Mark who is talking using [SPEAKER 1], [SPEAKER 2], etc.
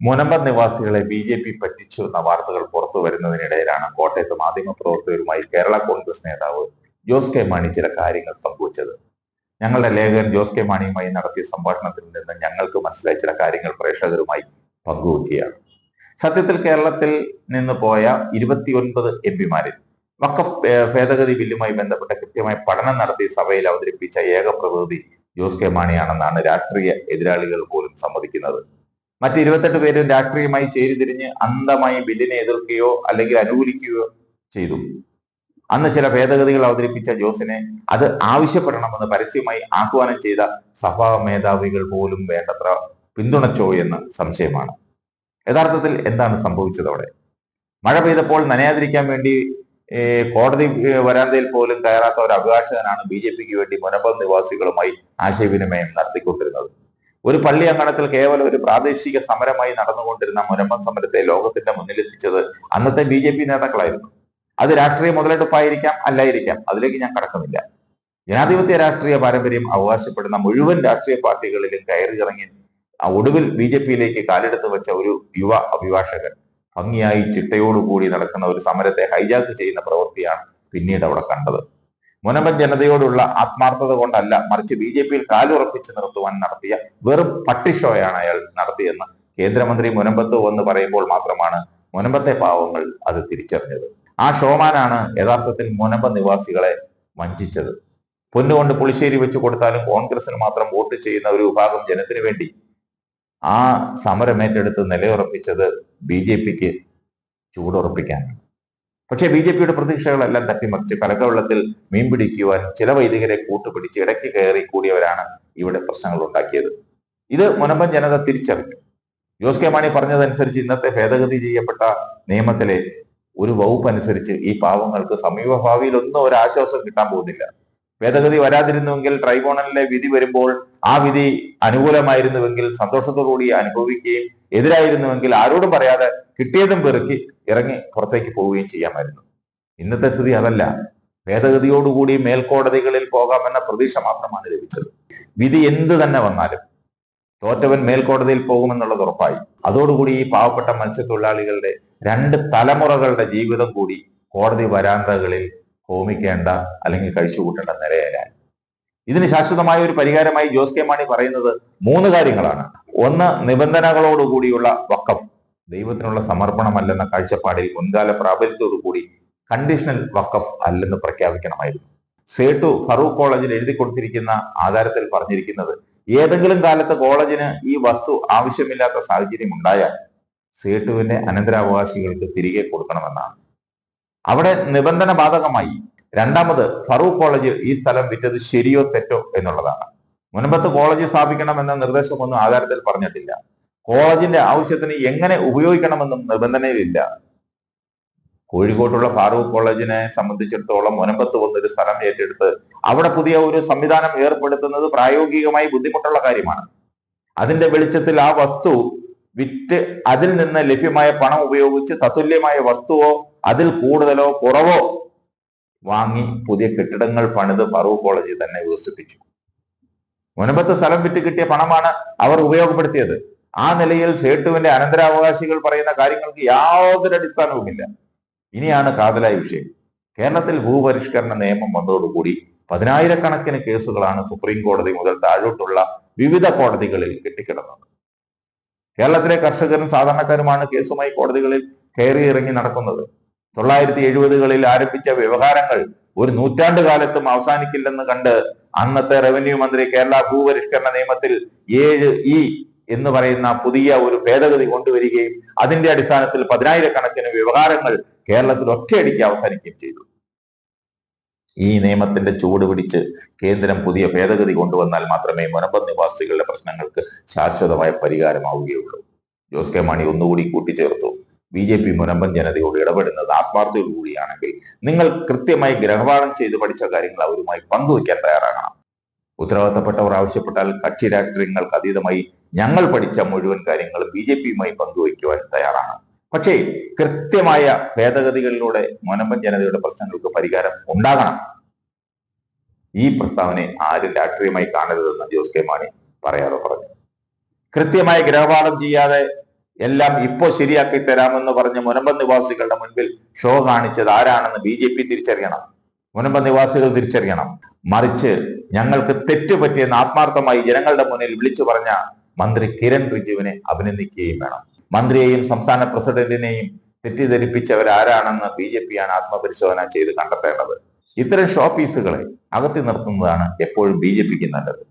[SPEAKER 1] മുനമ്പം നിവാസികളെ B J P പറ്റിച്ചു എന്ന വാർത്തകൾ പുറത്തു വരുന്നതിനിടയിലാണ് കോട്ടയത്ത് മാധ്യമപ്രവർത്തകരുമായി കേരള കോൺഗ്രസ് നേതാവ് ജോസ് കെ മാണി ചില കാര്യങ്ങൾ പങ്കുവച്ചത്. ഞങ്ങളുടെ ലേഖകൻ ജോസ് കെ മാണിയുമായി നടത്തിയ സംഭാഷണത്തിൽ നിന്ന് ഞങ്ങൾക്ക് മനസ്സിലായ ചില കാര്യങ്ങൾ പ്രേക്ഷകരുമായി പങ്കുവെക്കുകയാണ്. സത്യത്തിൽ കേരളത്തിൽ നിന്ന് പോയ ഇരുപത്തിയൊൻപത് എം പിമാരിൽ വക്കഫ് ഭേദഗതി ബില്ലുമായി ബന്ധപ്പെട്ട കൃത്യമായ പഠനം നടത്തി സഭയിൽ അവതരിപ്പിച്ച ഏക പ്രതിനിധി ജോസ് കെ മാണിയാണെന്നാണ് രാഷ്ട്രീയ എതിരാളികൾ പോലും സമ്മതിക്കുന്നത്. മറ്റ് ഇരുപത്തെട്ട് പേരും രാഷ്ട്രീയമായി ചേരിതിരിഞ്ഞ് അന്ധമായി ബില്ലിനെ എതിർക്കുകയോ അല്ലെങ്കിൽ അനുകൂലിക്കുകയോ ചെയ്തു. അന്ന് ചില ഭേദഗതികൾ അവതരിപ്പിച്ച ജോസിനെ അത് ആവശ്യപ്പെടണമെന്ന് പരസ്യമായി ആഹ്വാനം ചെയ്ത സഭാ മേധാവികൾ പോലും വേണ്ടത്ര പിന്തുണച്ചോ എന്ന് സംശയമാണ്. യഥാർത്ഥത്തിൽ എന്താണ് സംഭവിച്ചതോടെ മഴ പെയ്തപ്പോൾ നനയാതിരിക്കാൻ വേണ്ടി കോടതി വരാന്തയിൽ പോലും കയറാത്ത ഒരു അഭിഭാഷകനാണ് ബി ജെ പിക്ക് വേണ്ടി മുനമ്പം നിവാസികളുമായി ആശയവിനിമയം നടത്തിക്കൊണ്ടിരുന്നത്. ഒരു പള്ളി അങ്കണത്തിൽ കേവലം ഒരു പ്രാദേശിക സമരമായി നടന്നുകൊണ്ടിരുന്ന മുരമ്പൻ സമരത്തെ ലോകത്തിന്റെ മുന്നിലെത്തിച്ചത് അന്നത്തെ ബി ജെ പി നേതാക്കളായിരുന്നു. അത് രാഷ്ട്രീയ മുതലെടുപ്പായിരിക്കാം അല്ലായിരിക്കാം. അതിലേക്ക് ഞാൻ കടക്കുന്നില്ല. ജനാധിപത്യ രാഷ്ട്രീയ പാരമ്പര്യം അവകാശപ്പെടുന്ന മുഴുവൻ രാഷ്ട്രീയ പാർട്ടികളിലും കയറി ഇറങ്ങി ഒടുവിൽ ബി ജെ പിയിലേക്ക് കാലെടുത്ത് വെച്ച ഒരു യുവ അഭിഭാഷകൻ ഭംഗിയായി ചിട്ടയോടുകൂടി നടക്കുന്ന ഒരു സമരത്തെ ഹൈജാക്ക് ചെയ്യുന്ന പ്രവൃത്തിയാണ് പിന്നീട് അവിടെ കണ്ടത്. മുനമ്പൻ ജനതയോടുള്ള ആത്മാർത്ഥത കൊണ്ടല്ല മറിച്ച് ബി ജെ പിയിൽ കാലുറപ്പിച്ച് നിർത്തുവാൻ നടത്തിയ വെറും പട്ടിഷോയാണ് അയാൾ നടത്തിയെന്ന് കേന്ദ്രമന്ത്രി മുനമ്പത്ത് എന്ന് പറയുമ്പോൾ മാത്രമാണ് മുനമ്പത്തെ പാവങ്ങൾ അത് തിരിച്ചറിഞ്ഞത്. ആ ഷോമാനാണ് യഥാർത്ഥത്തിൽ മുനമ്പ നിവാസികളെ വഞ്ചിച്ചത്. പൊന്നുകൊണ്ട് പുളിശ്ശേരി വെച്ച് കൊടുത്താലും കോൺഗ്രസിന് മാത്രം വോട്ട് ചെയ്യുന്ന ഒരു വിഭാഗം ജനത്തിനു വേണ്ടി ആ സമരം ഏറ്റെടുത്ത് നിലയുറപ്പിച്ചത് ബി ജെ പിക്ക് ചൂടുറപ്പിക്കാനാണ്. പക്ഷേ ബി ജെ പിയുടെ പ്രതീക്ഷകളെല്ലാം തട്ടിമറിച്ച് കലക്കവെള്ളത്തിൽ മീൻ പിടിക്കുവാൻ ചില വൈദികരെ കൂട്ടുപിടിച്ച് ഇടയ്ക്ക് കയറി കൂടിയവരാണ് ഇവിടെ പ്രശ്നങ്ങൾ ഉണ്ടാക്കിയത്. ഇത് മുനമ്പൻ ജനത തിരിച്ചറിഞ്ഞു. ജോസ് കെ മാണി പറഞ്ഞതനുസരിച്ച് ഇന്നത്തെ ഭേദഗതി ചെയ്യപ്പെട്ട നിയമത്തിലെ ഒരു വകുപ്പ് അനുസരിച്ച് ഈ പാവങ്ങൾക്ക് സമീപ ഭാവിയിൽ ഒന്നും ഒരു ആശ്വാസം കിട്ടാൻ പോകുന്നില്ല. ഭേദഗതി വരാതിരുന്നുവെങ്കിൽ ട്രൈബ്യൂണലിലെ വിധി വരുമ്പോൾ ആ വിധി അനുകൂലമായിരുന്നുവെങ്കിൽ സന്തോഷത്തോടുകൂടി അനുഭവിക്കുകയും എതിരായിരുന്നുവെങ്കിൽ ആരോടും പറയാതെ കിട്ടിയതും പെറുക്കി ഇറങ്ങി പുറത്തേക്ക് പോവുകയും ചെയ്യാമായിരുന്നു. ഇന്നത്തെ സ്ഥിതി അതല്ല. ഭേദഗതിയോടുകൂടി മേൽക്കോടതികളിൽ പോകാമെന്ന പ്രതീക്ഷ മാത്രമാണ് ലഭിച്ചത്. വിധി എന്ത് തന്നെ വന്നാലും തോറ്റവൻ മേൽക്കോടതിയിൽ പോകുമെന്നുള്ളത് ഉറപ്പായി. അതോടുകൂടി ഈ പാവപ്പെട്ട മത്സ്യത്തൊഴിലാളികളുടെ രണ്ട് തലമുറകളുടെ ജീവിതം കൂടി കോടതി വരാന്തകളിൽ ഹോമിക്കേണ്ട അല്ലെങ്കിൽ കഴിച്ചുകൂട്ടേണ്ട നിലയിലായി ഇതിന് ശാശ്വതമായ ഒരു പരിഹാരമായി ജോസ് കെ മാണി പറയുന്നത് മൂന്ന് കാര്യങ്ങളാണ്. ഒന്ന് നിബന്ധനകളോടുകൂടിയുള്ള വക്കഫ് ദൈവത്തിനുള്ള സമർപ്പണമല്ലെന്ന കാഴ്ചപ്പാടിൽ മുൻകാല പ്രാബല്യത്തോടുകൂടി കണ്ടീഷണൽ വക്കഫ് അല്ലെന്ന് പ്രഖ്യാപിക്കണമായിരുന്നു. സേട്ടു ഫറൂഖ് കോളേജിൽ എഴുതി കൊടുത്തിരിക്കുന്ന ആധാരത്തിൽ പറഞ്ഞിരിക്കുന്നത് ഏതെങ്കിലും കാലത്ത് കോളേജിന് ഈ വസ്തു ആവശ്യമില്ലാത്ത സാഹചര്യം ഉണ്ടായാൽ സേട്ടുവിന്റെ അനന്തരാവകാശികൾക്ക് തിരികെ കൊടുക്കണമെന്നാണ്. അവിടെ നിബന്ധന ബാധകമായി രണ്ടാമത് ഫറൂഖ് കോളേജ് ഈ സ്ഥലം വിറ്റത് ശരിയോ തെറ്റോ എന്നുള്ളതാണ്. മുൻപത്ത് കോളേജ് സ്ഥാപിക്കണമെന്ന നിർദ്ദേശമൊന്നും ആധാരത്തിൽ പറഞ്ഞിട്ടില്ല. കോളേജിന്റെ ആവശ്യത്തിന് എങ്ങനെ ഉപയോഗിക്കണമെന്നും നിബന്ധനയിലില്ല കോഴിക്കോട്ടുള്ള ഫാറൂഖ് കോളേജിനെ സംബന്ധിച്ചിടത്തോളം മുനമ്പത്ത് വന്നൊരു സ്ഥലം ഏറ്റെടുത്ത് അവിടെ പുതിയ ഒരു സംവിധാനം ഏർപ്പെടുത്തുന്നത് പ്രായോഗികമായി ബുദ്ധിമുട്ടുള്ള കാര്യമാണ്. അതിന്റെ വെളിച്ചത്തിൽ ആ വസ്തു വിറ്റ് അതിൽ നിന്ന് ലഭ്യമായ പണം ഉപയോഗിച്ച് തത്തുല്യമായ വസ്തുവോ അതിൽ കൂടുതലോ കുറവോ വാങ്ങി പുതിയ കെട്ടിടങ്ങൾ പണിത് ഫറൂഖ് കോളേജിൽ തന്നെ വികസിപ്പിച്ചു. മുനമ്പത്ത് സ്ഥലം വിറ്റ് കിട്ടിയ പണമാണ് അവർ ഉപയോഗപ്പെടുത്തിയത്. ആ നിലയിൽ സേട്ടുവിന്റെ അനന്തരാവകാശികൾ പറയുന്ന കാര്യങ്ങൾക്ക് യാതൊരു അടിസ്ഥാനവുമില്ല ഇനിയാണ് കാതലായ വിഷയം. കേരളത്തിൽ ഭൂപരിഷ്കരണ നിയമം വന്നതോടുകൂടി പതിനായിരക്കണക്കിന് കേസുകളാണ് സുപ്രീം കോടതി മുതൽ താഴോട്ടുള്ള വിവിധ കോടതികളിൽ കെട്ടിക്കിടന്നത്. കേരളത്തിലെ കർഷകരും സാധാരണക്കാരുമാണ് കേസുമായി കോടതികളിൽ കയറി ഇറങ്ങി നടക്കുന്നത്. തൊള്ളായിരത്തി എഴുപതുകളിൽ ആരംഭിച്ച വ്യവഹാരങ്ങൾ ഒരു നൂറ്റാണ്ട് കാലത്തും അവസാനിക്കില്ലെന്ന് കണ്ട് അന്നത്തെ റവന്യൂ മന്ത്രി കേരള ഭൂപരിഷ്കരണ നിയമത്തിൽ ഏഴ് ഇ എന്ന് പറയുന്ന പുതിയ ഒരു ഭേദഗതി കൊണ്ടുവരികയും അതിന്റെ അടിസ്ഥാനത്തിൽ പതിനായിരക്കണക്കിന് വ്യവഹാരങ്ങൾ കേരളത്തിൽ ഒറ്റയടിക്ക് അവസാനിക്കുകയും ചെയ്തു. ഈ നിയമത്തിന്റെ ചൂട് പിടിച്ച് കേന്ദ്രം പുതിയ ഭേദഗതി കൊണ്ടുവന്നാൽ മാത്രമേ മുനമ്പം നിവാസികളുടെ പ്രശ്നങ്ങൾക്ക് ശാശ്വതമായ പരിഹാരമാവുകയുള്ളൂ. ജോസ് കെ മാണി ഒന്നുകൂടി കൂട്ടിച്ചേർത്തു. ബി ജെ പി മുനമ്പൻ ജനതയോട് ഇടപെടുന്നത് ആത്മാർത്ഥതയോടുകൂടിയാണെങ്കിൽ നിങ്ങൾ കൃത്യമായി ഗ്രഹപാഠം ചെയ്ത് പഠിച്ച കാര്യങ്ങൾ അവരുമായി പങ്കുവയ്ക്കാൻ തയ്യാറാകണം. ഉത്തരവാദിത്തപ്പെട്ടവർ ആവശ്യപ്പെട്ടാൽ കക്ഷി രാഷ്ട്രീയങ്ങൾക്ക് അതീതമായി ഞങ്ങൾ പഠിച്ച മുഴുവൻ കാര്യങ്ങളും ബി ജെ പിയുമായി പങ്കുവയ്ക്കുവാൻ തയ്യാറാണ്. പക്ഷേ കൃത്യമായ ഭേദഗതികളിലൂടെ മുനമ്പൻ ജനതയുടെ പ്രശ്നങ്ങൾക്ക് പരിഹാരം ഉണ്ടാകണം. ഈ പ്രസ്താവനയെ ആരും രാഷ്ട്രീയമായി കാണരുതെന്ന് ജോസ് കെ മാണി പറയാതെ പറഞ്ഞു. കൃത്യമായ ഗ്രഹപാഠം ചെയ്യാതെ എല്ലാം ഇപ്പോ ശരിയാക്കി തരാമെന്ന് പറഞ്ഞ് മുനമ്പ നിവാസികളുടെ മുൻപിൽ ഷോ കാണിച്ചത് ആരാണെന്ന് ബി ജെ പി തിരിച്ചറിയണം. മുനമ്പ നിവാസികൾ തിരിച്ചറിയണം. മറിച്ച് ഞങ്ങൾക്ക് തെറ്റുപറ്റിയെന്ന് ആത്മാർത്ഥമായി ജനങ്ങളുടെ മുന്നിൽ വിളിച്ചു പറഞ്ഞ മന്ത്രി കിരൺ റിജുവിനെ അഭിനന്ദിക്കുകയും വേണം. മന്ത്രിയെയും സംസ്ഥാന പ്രസിഡന്റിനെയും തെറ്റിദ്ധരിപ്പിച്ചവരാരാണെന്ന് ബി ജെ പിയാണ് ആത്മപരിശോധന ചെയ്ത് കണ്ടെത്തേണ്ടത്. ഇത്തരം ഷോ പീസുകളെ അകത്തി നിർത്തുന്നതാണ് എപ്പോഴും ബി ജെ പിക്ക് നല്ലത്.